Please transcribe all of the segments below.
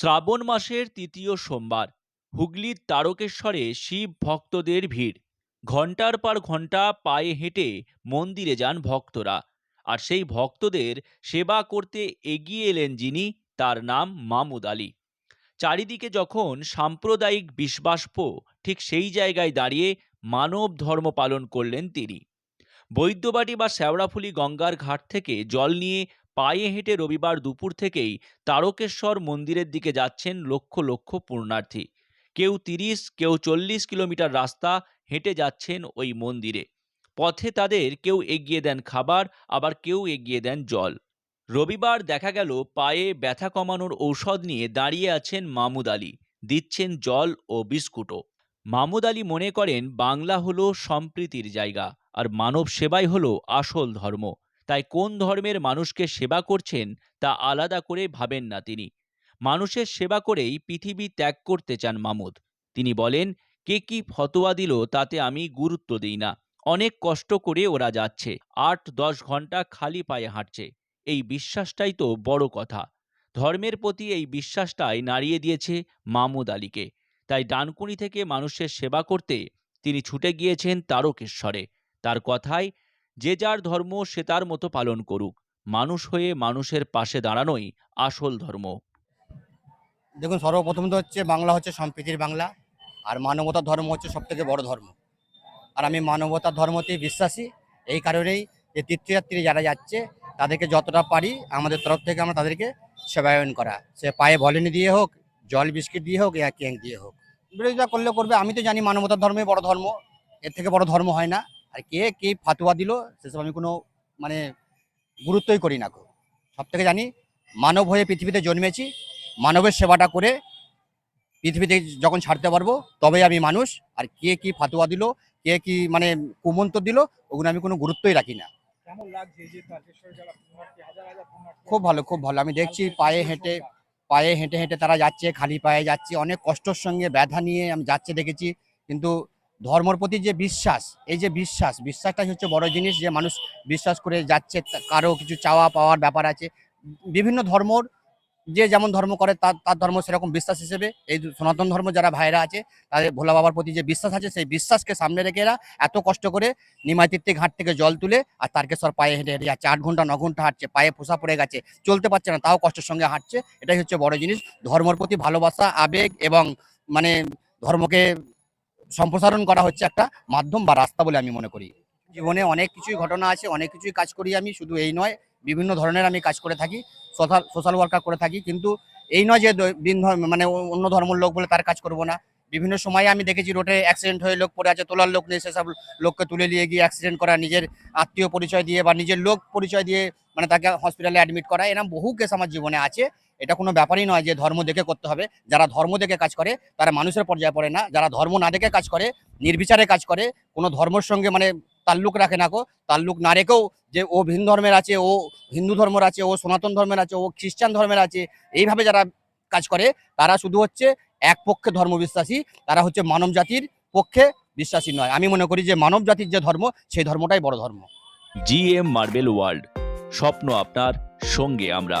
শ্রাবণ মাসের তৃতীয় সোমবার হুগলির তারকেশ্বরে শিব ভক্তদের ভিড়। ঘণ্টার পর ঘণ্টা পায়ে হেঁটে মন্দিরে যান ভক্তরা। আর সেই ভক্তদের সেবা করতে এগিয়ে এলেন যিনি, তার নাম মামুদ আলী। চারিদিকে যখন সাম্প্রদায়িক বিশ্বাস্প ঠিক সেই জায়গায় দাঁড়িয়ে মানব ধর্ম পালন করলেন তিনি। বৈদ্যবাটি বা শ্যাওড়াফুলি গঙ্গার ঘাট থেকে জল নিয়ে পায়ে হেঁটে রবিবার দুপুর থেকেই তারকেশ্বর মন্দিরের দিকে যাচ্ছেন লক্ষ লক্ষ পূর্ণার্থী কেউ তিরিশ, কেউ চল্লিশ কিলোমিটার রাস্তা হেঁটে যাচ্ছেন ওই মন্দিরে। পথে তাদের কেউ এগিয়ে দেন খাবার, আবার কেউ এগিয়ে দেন জল। রবিবার দেখা গেল পায়ে ব্যথা কমানোর ঔষধ নিয়ে দাঁড়িয়ে আছেন মামুদ আলী। দিচ্ছেন জল ও বিস্কুটও। মামুদ আলী মনে করেন, বাংলা হলো সম্প্রীতির জায়গা, আর মানব সেবাই হলো আসল ধর্ম। তাই কোন ধর্মের মানুষকে সেবা করছেন তা আলাদা করে ভাবেন না তিনি। মানুষের সেবা করেই পৃথিবী ত্যাগ করতে চান মামুদ। তিনি বলেন, কে কি ফতোয়া দিল তাতে আমি গুরুত্ব দিই না। অনেক কষ্ট করে ওরা যাচ্ছে, আট দশ ঘণ্টা খালি পায়ে হাঁটছে। এই বিশ্বাসটাই তো বড় কথা। ধর্মের প্রতি এই বিশ্বাসটাই নাড়িয়ে দিয়েছে মামুদ আলীকে। তাই ডানকুনি থেকে মানুষের সেবা করতে তিনি ছুটে গিয়েছেন তারকেশ্বরে। তার কথায় যে যার ধর্ম সে তার মতো পালন করুক। মানুষ হয়ে মানুষের পাশে দাঁড়ানোই আসল ধর্ম। দেখুন, সর্বপ্রথম তো হচ্ছে বাংলা হচ্ছে সম্প্রীতির বাংলা, আর মানবতার ধর্ম হচ্ছে সব থেকে বড় ধর্ম। আর আমি মানবতার ধর্মতেই বিশ্বাসী, এই কারণেই যে তীর্থযাত্রী যারা যাচ্ছে, তাদেরকে যতটা পারি আমাদের তরফ থেকে আমরা তাদেরকে সেবায়ন করা। সে পায়ে ভলিনি দিয়ে হোক, জল বিস্কিট দিয়ে হোক ইয়া কেক দিয়ে হোক। বিরোধিতা করলে করবে, আমি তো জানি মানবতার ধর্মই বড় ধর্ম, এর থেকে বড় ধর্ম হয় না। আর কে কি ফাতুয়া দিল সেসব আমি কোনো মানে গুরুত্বই করি না সব থেকে জানি মানব হয়ে পৃথিবীতে জন্মেছি মানবের সেবাটা করে পৃথিবীতে যখন ছাড়তে পারব তবেই আমি মানুষ। আর কে কি ফাতুয়া দিল কে কি মানে কুমন্ত দিল ওগুলো আমি কোনো গুরুত্বই রাখি না। খুব ভালো খুব ভালো। আমি দেখছি পায়ে হেঁটে পায়ে হেঁটে হেঁটে তারা যাচ্ছে খালি পায়ে যাচ্ছে। অনেক কষ্টর সঙ্গে ব্যথা নিয়ে আমি যাচ্ছে দেখেছি। কিন্তু ধর্মর প্রতি যে বিশ্বাস, এই যে বিশ্বাস, বিশ্বাসটাই হচ্ছে বড় জিনিস যে মানুষ বিশ্বাস করে যাচ্ছে কারও কিছু চাওয়া পাওয়ার ব্যাপার আছে। বিভিন্ন ধর্মর যে যেমন ধর্ম করে তার তার ধর্ম সেরকম বিশ্বাস হিসেবে এই সনাতন ধর্ম যারা ভাইরা আছে, তাদের ভোলা বাবার প্রতি যে বিশ্বাস আছে, সেই বিশ্বাসকে সামনে রেখে এরা এত কষ্ট করে নিমাই তীর্থে ঘাট থেকে জল তুলে আর তারকেশ্বর পায়ে হেঁটে হেঁটে যাচ্ছে। আট ঘণ্টা, ন ঘণ্টা হাঁটছে, পায়ে ফোসা পড়ে গেছে, চলতে পারছে না, তাও কষ্টের সঙ্গে হাঁটছে। এটাই হচ্ছে বড় জিনিস। ধর্মর প্রতি ভালোবাসা, আবেগ এবং মানে ধর্মকে সম্প্রসারণ করা হচ্ছে একটা মাধ্যম বা রাস্তা বলে আমি মনে করি। জীবনে অনেক কিছুই ঘটনা আছে, অনেক কিছুই কাজ করি আমি, শুধু এই নয়, বিভিন্ন ধরনের আমি কাজ করে থাকি, সোশ্যাল সোশ্যাল ওয়ার্কার করে থাকি, কিন্তু এই নয় যে দ- ভিন ধর্ম মানে অন্য ধর্মের লোক বলে তার কাজ করব না। বিভিন্ন সময়ে আমি দেখেছি রোডে অ্যাক্সিডেন্ট হয়ে লোক পড়ে আছে, তোলার লোক নেই, সেসব লোককে তুলে নিয়ে গিয়ে অ্যাক্সিডেন্ট করা, নিজের আত্মীয় পরিচয় দিয়ে বা নিজের লোক পরিচয় দিয়ে মানে তাকে হসপিটালে অ্যাডমিট করা এরকম বহু কেস আমার জীবনে আছে। এটা কোনো ব্যাপারই নয় যে ধর্ম দেখে করতে হবে। যারা ধর্ম দেখে কাজ করে, তারা মানুষের পর্যায়ে পড়ে না। যারা ধর্ম না দেখে কাজ করে, নির্বিচারে কাজ করে, কোনো ধর্মের সঙ্গে মানে তাল্লুক রাখে না কো তাল্লুক না রেখেও যে ও ভিন ধর্মের আছে, ও হিন্দু ধর্মের আছে, ও সনাতন ধর্মের আছে, ও খ্রিস্টান ধর্মের আছে, এইভাবে যারা কাজ করে, তারা শুধু হচ্ছে এক পক্ষে ধর্ম বিশ্বাসী, তারা হচ্ছে মানব জাতির পক্ষে বিশ্বাসী নয়। আমি মনে করি যে মানব জাতির যে ধর্ম, সেই ধর্মটাই বড় ধর্ম। জিএম মার্বেল ওয়ার্ল্ড, স্বপ্ন আপনার সঙ্গে আমরা।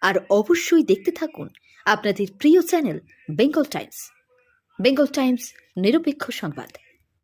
আর অবশ্যই দেখতে থাকুন আপনাদের প্রিয় channel Bengal Times. Bengal Times নিরপেক্ষ সংবাদ।